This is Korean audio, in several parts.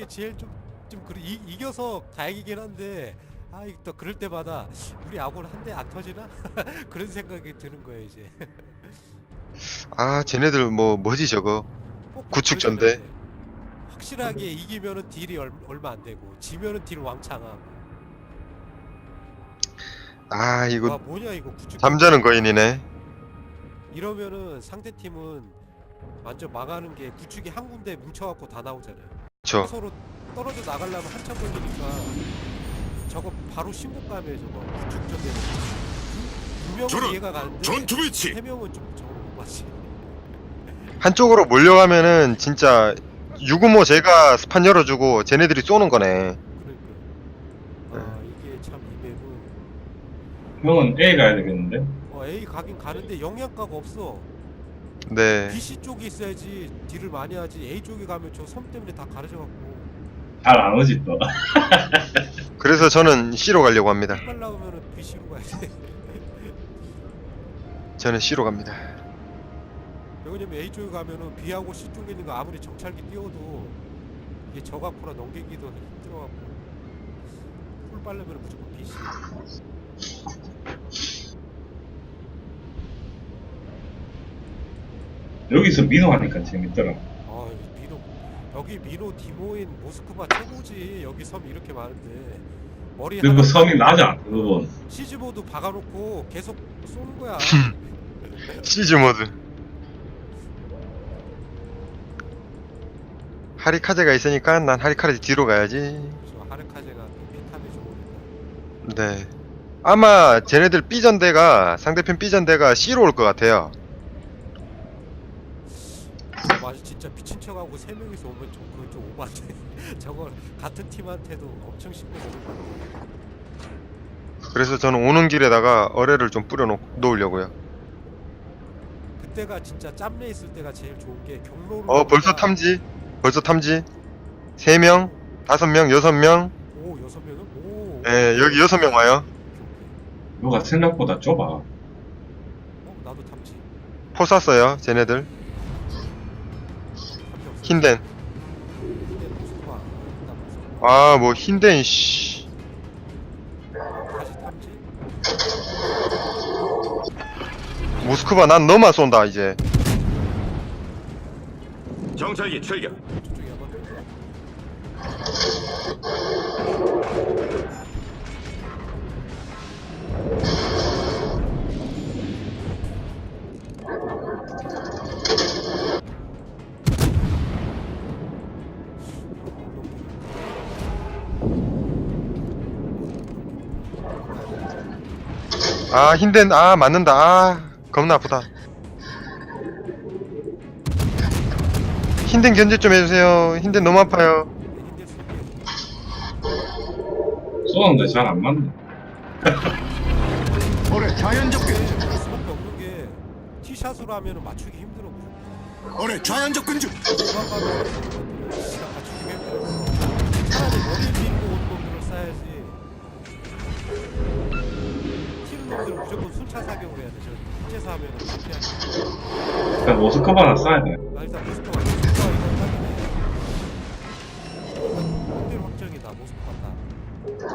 그게 제일 좀좀 그래 이, 이겨서 다행이긴 한데 아또 그럴 때마다 우리 아군 한 대 안 터지나 그런 생각이 드는 거예요 이제. 아 쟤네들 뭐 뭐지 저거 꼭 구축전대. 그러잖아요, 이제. 확실하게 이기면은 딜이 얼, 얼마 안 되고 지면은 딜 왕창하고. 아와 이거 뭐냐 이거 구축. 잠자는 거인이네 이러면은 상대 팀은 완전 망하는 게 구축이 한 군데 뭉쳐갖고 다 나오잖아요. 저 서로 떨어져 나가려면 한참 걸리니까 저거 바로 신고감에 저거. 구축전대 두 명은 저런, 이해가 가는데 전투 배치! 세 명은 좀 저걸 못 봤지. 한쪽으로 몰려가면은 진짜 유구모 제가 스판 열어주고 쟤네들이 쏘는 거네. 그러니까. 아 이게 참 이 맵은. 형은 A 가야 되겠는데? 어, A 가긴 가는데 영양가가 없어. 네 BC 쪽이 있어야지 딜을 많이 하지. A 쪽에 가면 저 섬 때문에 다 가려져갖고 잘 안 오지 또. 그래서 저는 C로 가려고 합니다 빨 나오면은 BC로 가야지. 저는 C로 갑니다 왜냐면 A 쪽에 가면은 B하고 C 쪽에 있는 거 아무리 정찰기 띄워도 이게 저각구라 넘기기도 힘들어갖고 풀 빨려면 무조건 BC. 여기서 민호 하니까 재밌더라. 아 여기 미노 여기 미노 디모인 모스크바 최고지. 여기 섬 이렇게 많은데 머리 그리고 하나 섬이 낮아, 그 부분. 시즈보드 박아놓고 계속 쏘는 거야. 시즈 모드 하리카제가 있으니까 난 하리카제 뒤로 가야지 저 하르카제가 또 피탐이 좋으니까. 네 아마 쟤네들 B전대가 상대편 B전대가 C로 올 것 같아요 맞아 진짜 미친 척하고 세 명이서 오면 좀 그건 좀 오바인데 저걸 같은 팀한테도 엄청 쉽게 먹을 것 같아. 그래서 저는 오는 길에다가 어뢰를 좀 뿌려 놓, 놓으려고요 그때가 진짜 짬내 있을 때가 제일 좋은 게 경로로. 어 벌써 탐지 벌써 탐지 3명 5명 6명 오 여섯 명은 오. 예 여기 6명 와요 오케이, 오케이. 여가 생각보다 좁아. 어 나도 탐지. 포 쐈어요 쟤네들 모스크바. 아뭐 흰덴 씨. 모스크바 난 너만 쏜다 이제 정찰기 출격 아 흰덴 아 맞는다 아 겁나 아프다 흰덴 견제 좀 해주세요 흰덴 너무 아파요. 쏘는데 잘 안 맞네. 올해 자연적 네, 그럴 수밖에 없는 게 티샷으로 하면은 맞추기 힘들어. 올해 자연적 근중 그만 가면 진짜 맞추기 힘들어. 차라리 머리 놈들은 무조건 순차 사격을 해야 돼. 저 인제사 하면은 피하지. 일단 모스크바나 쏴야 돼. 나 일단 모스크바 모스크바 확인해. 확정이다 모스크바 다.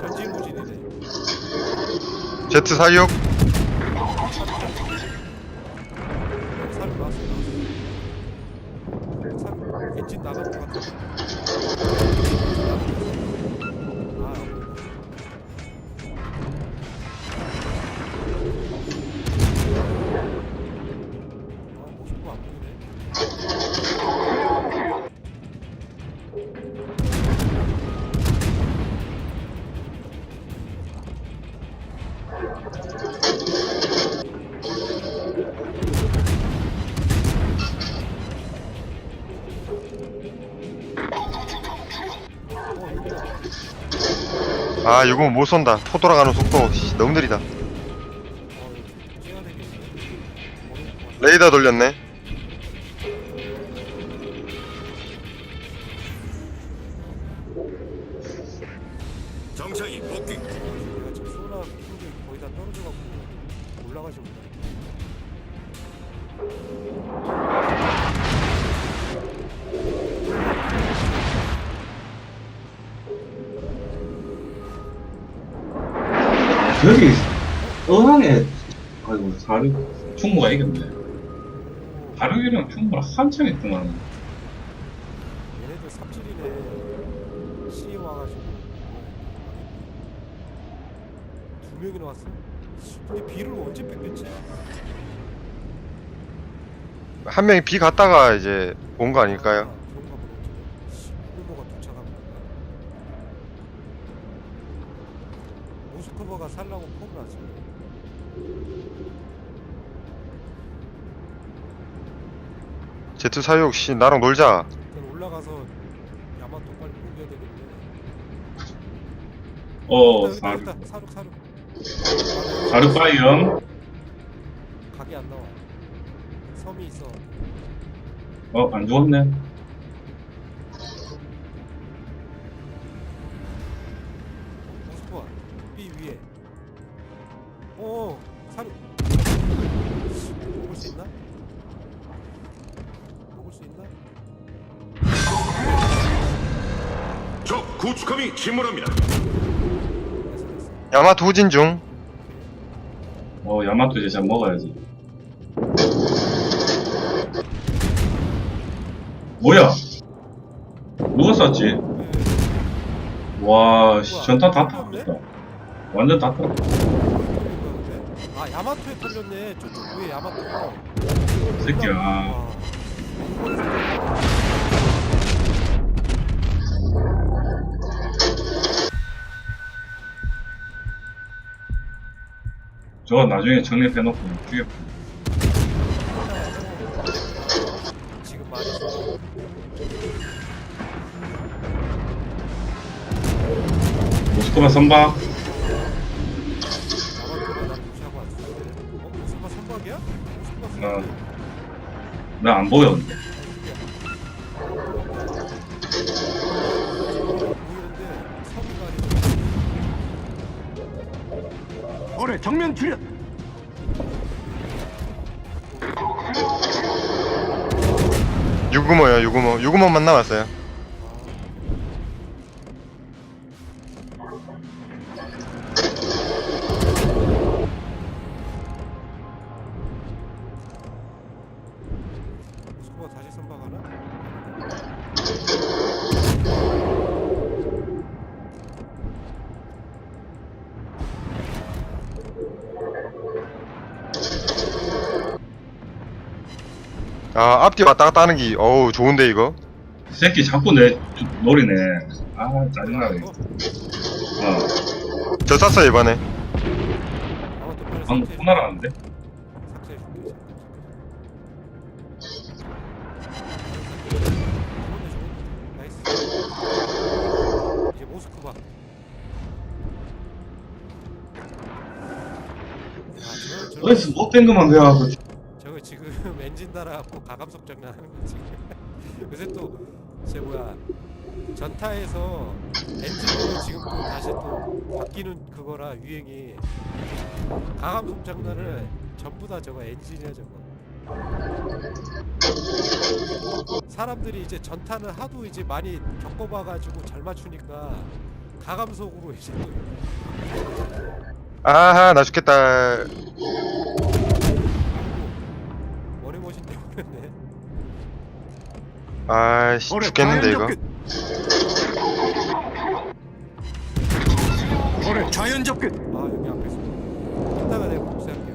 전진무진이네. 제트 사격 아, 이거 못 쏜다 포 돌아가는 속도 씨, 너무 느리다. 레이더 돌렸네 정상이 복귀. 제가 지금 소나 핑계 거의 다 떨어져갖고 올라가지 못하겠네. 여기 의왕에 아이고 사륙 충무가 이겼네. 다르기랑 충무랑 한참 있더만. 얘네들 삽질이네. 신이 와가지고. 두 명이나 왔어. 근데 비를 언제 뺐겠지? 한 명이 비 갔다가 이제 온 거 아닐까요? 아, 그런가 보네. 후보가 도착하면 모스크바가 살라고 폼을 안 쓰네. 제트 사육 씨 나랑 놀자. 일단 올라가서 야마토 빨리 포기해야 되겠네. 어. 여기다, 사륙 사륙. 파이언. 각이 안 나와. 섬이 있어. 어, 안 죽었네. B 위에. 어 사륙. 먹을 수 있나? 먹을 수 있나? 적 구축함이 침몰합니다. 야마토 후진 중. 어, 야마토 이제 잘 먹어야지. 뭐야? 누가 쐈지? 네. 와, 씨, 전탄 다? 탔다. 완전 다 탔다. 아 야마토에 털렸네 저쪽 위에 야마토 새끼야. 와. 저거 나중에 죽여. 지금 많이 쏘고 모스크바 선박. 무시하고 왔어 어? 선박이야? 어. 선박 나안 보였는데. 보이는데 올해 정면 출현. 유구모요 유구모. 유구모만 남았어요. 아 앞뒤 왔다 갔다 하는 게 어우 좋은데 이거. 이 새끼 자꾸 내 노리네. 아, 짜증나네. 어? 어, 저 쐈어 이번에. 방금 삭제해 손나라는데? 어디서 못된 것만 배워갖고. 저거 지금 엔진 달아갖고 가감속 장난 하는 거지. 요새 또제 뭐야. 전타에서 엔진으로 지금 또 다시 또 바뀌는 그거라 유행이. 가감속 장난을 전부 다 저거 엔진이야 저거. 사람들이 이제 전탄을 하도 이제 많이 겪어봐가지고 잘 맞추니까 가감속으로 이제 또 아하 나 죽겠다. 머리머신 때문에 아씨 죽겠는데 이거. 자연 접근. 자연 접근. 아 여기 앞에 있어 이따가 내가 복수할게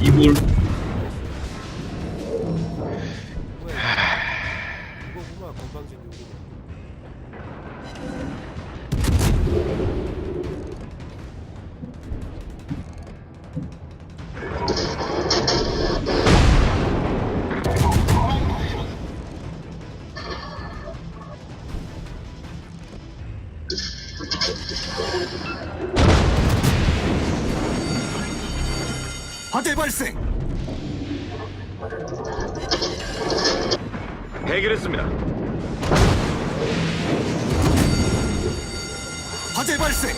이불. 발생. 해결했습니다. 화재 발생.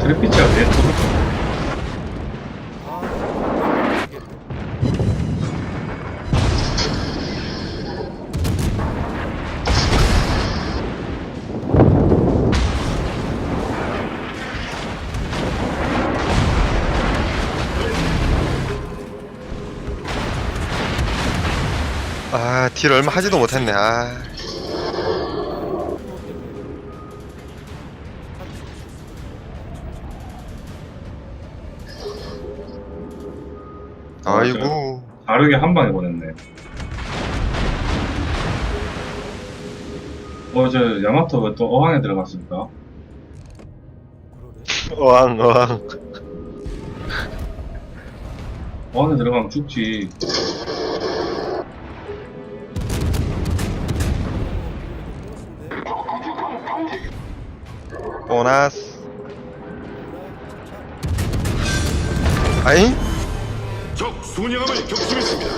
아 미치 딜 얼마 하지도 못했네. 아, 아이고. 다르게 한 방에 보냈네. 어, 저, 야마토 왜 또 어항에 들어갔습니까? 그러네. 어항, 어항. 어항에 들어가면 죽지. 보너스. 아잉? 적 순양함을 격침했습니다.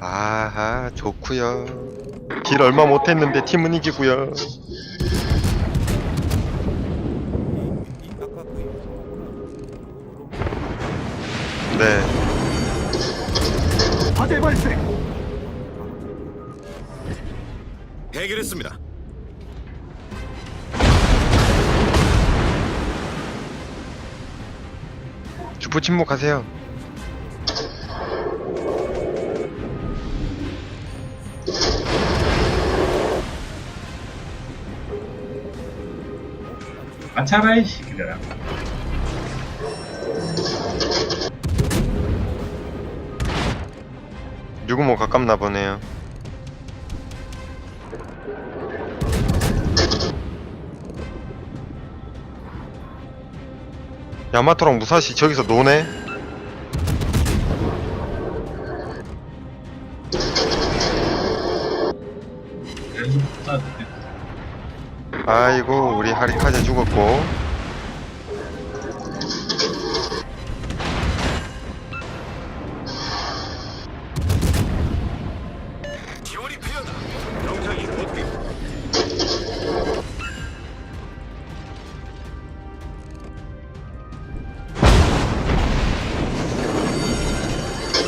아하, 좋구요. 딜 얼마 못했는데 팀은 이기고요. 이, 이 아까 그 이거구나. 네. 화재 발생. 해결했습니다. 주포 침묵하세요. 아차라이, 시키더라. 유구모 가깝나 보네요. 야마토랑 무사시 저기서 노네? 돼. 아이고 우리 하리카제 죽었고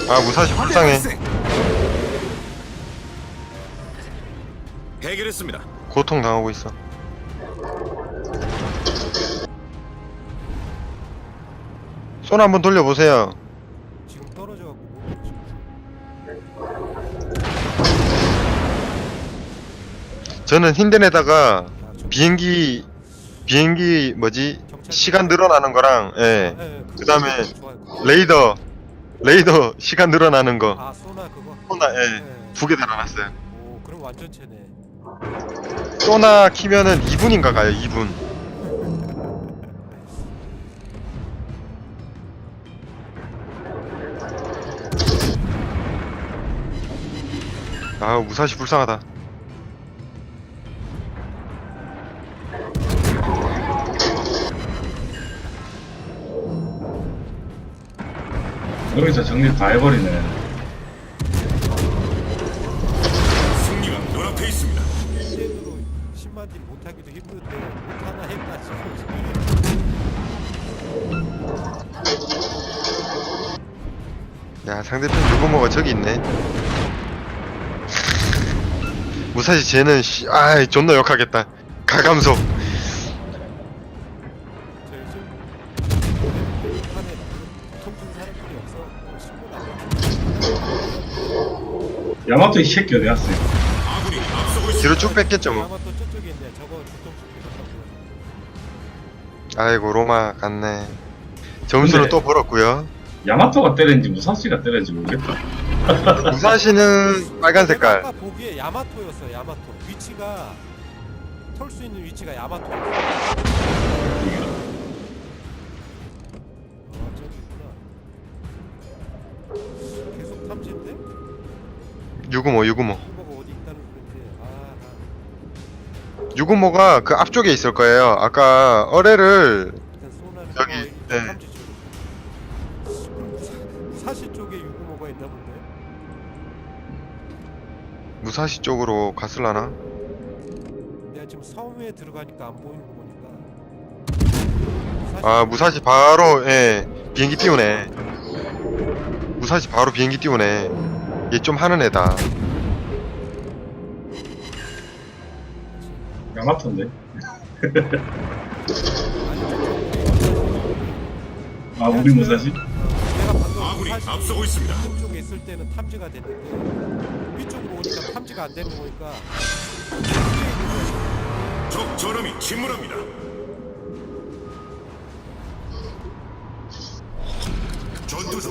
아 무사시 불쌍해. 해결했습니다. 고통 당하고 있어. 손 한번 돌려보세요. 지금 떨어져갖고 못 보고 저는 힌덴에다가 아, 저- 비행기 비행기 뭐지? 시간 늘어나는 거랑 예. 예, 예, 그다음에 좋아요. 레이더 레이더 시간 늘어나는 거 아 소나 그거. 소나 예. 예두 개 달아놨어요 오 그럼 완전체네. 소나 키면은 2분인가 가요 2분 아 무사시 불쌍하다 여기서 정리 다 해버리네. 승리가 눈앞에 있습니다. 인생으로 10만 딜 못하기도 힘든데 못 하나 지금. 야 상대편 유구모가 저기 있네 무사시 쟤는 씨, 아이 존나 욕하겠다 가감소 야마토 이 새끼 어디 갔어요? 아군이 앞서고 있습니다. 뒤로 쭉 뺐겠죠 뭐 저쪽에 있네. 저거 아이고 로마 갔네 근데- 또 벌었고요 야마토가 때렸는지 무사시가 때렸는지 모르겠다. 무사시는 빨간 색깔 아까 보기에 야마토였어. 야마토 위치가 털 수 있는 위치가 야마토 탐지인데? 유구모 유구모 어디 있다는. 아, 유구모가 그 앞쪽에 있을 거예요 아까 어뢰를 일단 여기, 네. 탐지 중. 사시 쪽에 유구모가 있나 본데. 무사시 쪽으로 갔을라나? 내가 지금 섬에 들어가니까 안 보이는 거 보니까. 아 무사시 바로 예 비행기 띄우네 무사시 바로 비행기 띄우네 얘 좀 하는 애다 야마토인데? 아, 우리 무사시? 내가 방금 아군이 사실 앞서고 있습니다. 쪽에 있을 때는 탐지가 됐는데 위쪽으로 오니까 탐지가 안 되는 거니까 적 전함이 침몰합니다.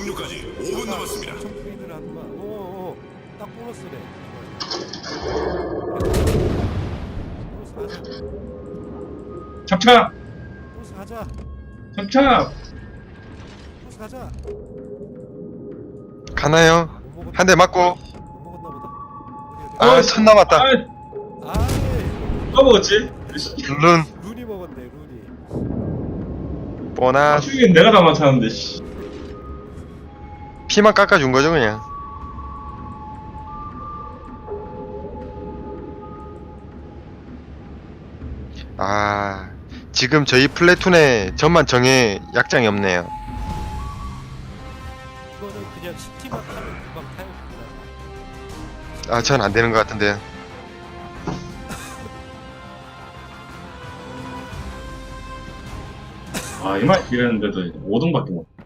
종료까지 5분 남았습니다. 프리드를 하구만. 어 어 딱 보너스래. 보너스 하자. 보너스 하자. 찹찹! 보너스 가자. 가나요? 못 먹었. 한 대 맞고 못 먹었나 보다. 어디 어디. 아천 남았다 아, 아이 또 먹었지? 룬 룬이 먹었네 룬이. 보너스 나중에 내가 다 맞췄는데, 씨. 피만 깎아준 거죠 그냥 아 지금 저희 플래툰에 저만 정해 약장이 없네요 이거는 그냥 시티만 타면 금방 타요. 그냥. 아전 안 되는 것 같은데요 아, 이만 이랬는데도 5등밖에 못.